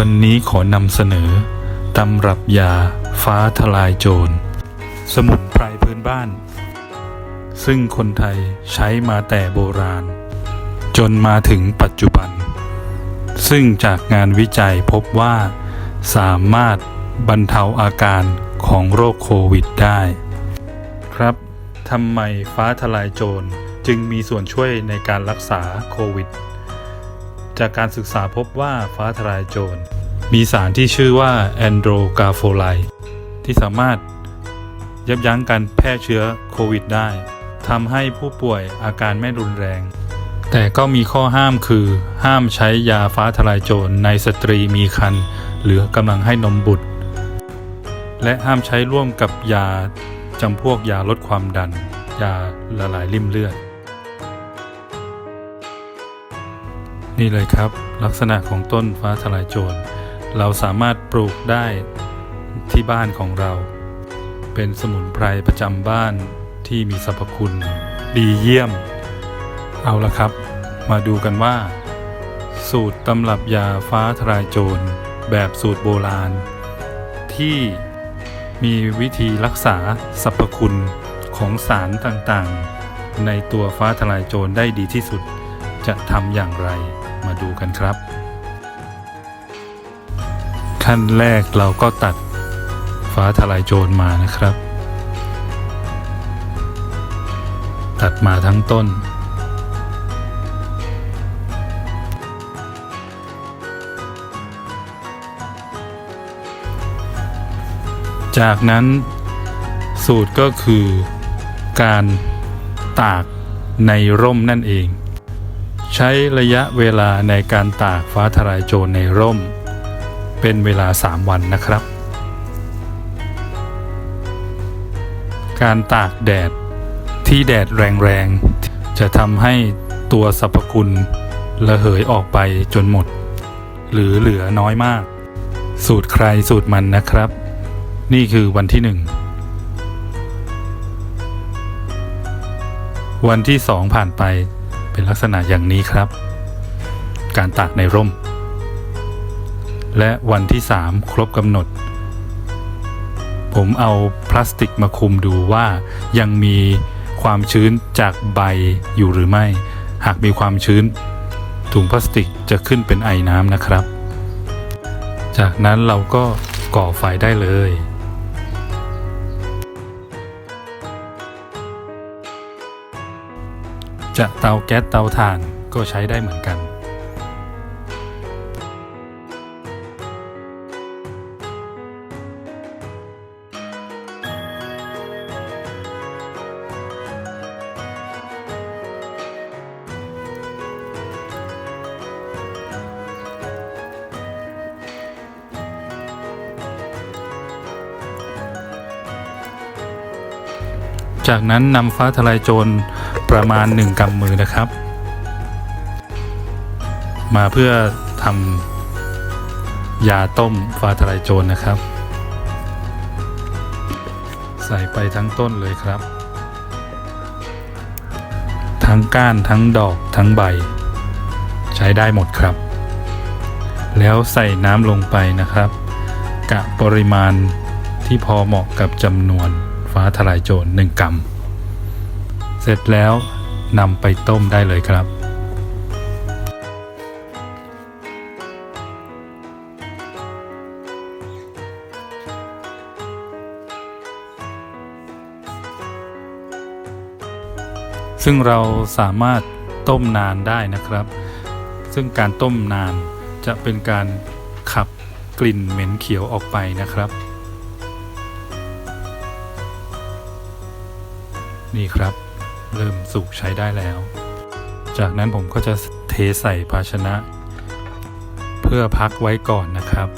วันนี้ขอนำเสนอตำรับยาฟ้าทลายโจร สมุนไพรพื้นบ้าน ซึ่งคนไทยใช้มาแต่โบราณ จนมาถึงปัจจุบัน ซึ่งจากงานวิจัยพบว่า สามารถบรรเทาอาการของโรคโควิดได้ ครับทำไมฟ้าทลายโจรจึงมีส่วนช่วยในการรักษาโควิด จากการศึกษาพบว่าฟ้าทลายโจร มีสารที่ชื่อว่าแอนโดรกาโฟไลที่สามารถยับยั้งการแพร่เชื้อโควิดได้ทำให้ผู้ป่วยอาการไม่รุนแรง แต่ก็มีข้อห้ามคือ ห้ามใช้ยาฟ้าทลายโจรในสตรีมีครรภ์หรือกำลังให้นมบุตร และห้ามใช้ร่วมกับยาจำพวกยาลดความดัน ยาละลายริ่มเลือด นี่เลยครับ ลักษณะของต้นฟ้าทลายโจร เราสามารถปลูกได้ที่บ้านของเรา เป็นสมุนไพรประจำบ้านที่มีสรรพคุณดีเยี่ยม เอาละครับ มาดูกันว่า สูตรตำรับยาฟ้าทลายโจร แบบสูตรโบราณ ที่มีวิธีรักษาสรรพคุณของสารต่างๆ ในตัวฟ้าทลายโจรได้ดีที่สุดจะทำอย่างไร มาดูกันครับ ขั้นแรกเราก็ตัดฟ้าทลายโจรมานะครับ ตัดมาทั้งต้น จากนั้นสูตรก็คือการตากในร่มนั่นเอง ใช้ระยะเวลาในการตากฟ้าทลายโจรในร่ม เป็นเวลา 3 วันนะครับ การตากแดดที่แดดแรงๆ จะทำให้ตัวสรรพคุณระเหยออกไปจนหมด หรือเหลือน้อยมาก สูตรใครสูตรมันนะครับ นี่คือวันที่หนึ่งวันที่สองผ่านไป เป็นลักษณะอย่างนี้ครับ การตากในร่ม และวันที่สามครบกำหนด ผมเอาพลาสติกมาคุมดูว่ายังมีความชื้นจากใบอยู่หรือไม่ หากมีความชื้น ถุงพลาสติกจะขึ้นเป็นไอน้ำนะครับ จากนั้นเราก็ก่อไฟได้เลย จะเตาแก๊สเตาถ่านก็ใช้ได้เหมือนกัน จากนั้นนำฟ้าทลายโจร ประมาณ 1กำมือนะครับ มาเพื่อทำยาต้มฟ้าทลายโจรนะครับ ใส่ไปทั้งต้นเลยครับ ทั้งก้านทั้งดอกทั้งใบ ใช้ได้หมดครับ แล้วใส่น้ำลงไปนะครับ กะปริมาณที่พอเหมาะกับจำนวนฟ้าทลายโจร1กรัม เสร็จแล้วนำไปต้มได้เลยครับ ซึ่งเราสามารถต้มนานได้นะครับ ซึ่งการต้มนานจะเป็นการขับกลิ่นเหม็นเขียวออกไปนะครับ นี่ครับ เริ่มสุกใช้ได้แล้ว จากนั้นผมก็จะเทใส่ภาชนะ เพื่อพักไว้ก่อนนะครับ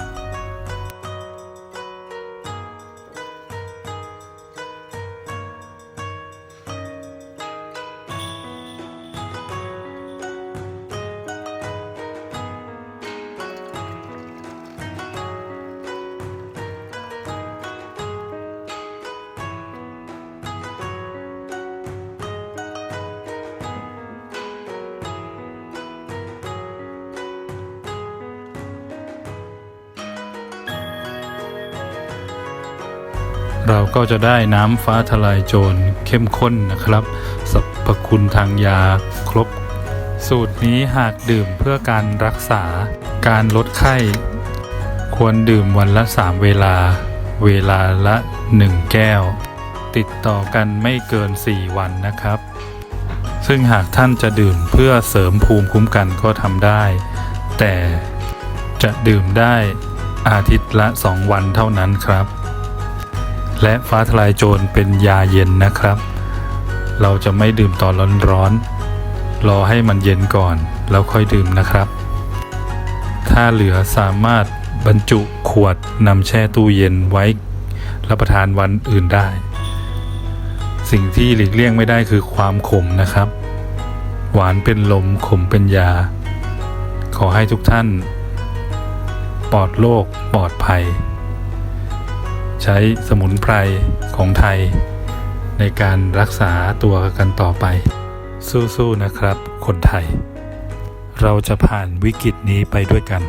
เราก็จะได้น้ำฟ้าทลายโจรเข้มข้นนะครับสรรพคุณทางยาครบ สูตรนี้หากดื่มเพื่อการรักษาการลดไข้ ควรดื่มวันละ 3 เวลา เวลาละ 1 แก้ว ติดต่อกันไม่เกิน 4 วันนะครับ ซึ่งหากท่านจะดื่มเพื่อเสริมภูมิคุ้มกันก็ทำได้ แต่จะดื่มได้อาทิตย์ละ 2 วันเท่านั้นครับ และฟ้าทลายโจรเป็นยาเย็นนะครับ เราจะไม่ดื่มตอนร้อนๆรอให้มันเย็นก่อน แล้วค่อยดื่มนะครับ ถ้าเหลือสามารถบรรจุขวดนำแช่ตู้เย็นไว้รับประทานวันอื่นได้ สิ่งที่หลีกเลี่ยงไม่ได้คือความขมนะครับ หวานเป็นลมขมเป็นยา ขอให้ทุกท่าน ปลอดโรคปลอดภัย ใช้สมุนไพรของไทย ในการรักษาตัวกันต่อไป สู้ๆนะครับ คนไทย เราจะผ่านวิกฤตนี้ไปด้วยกัน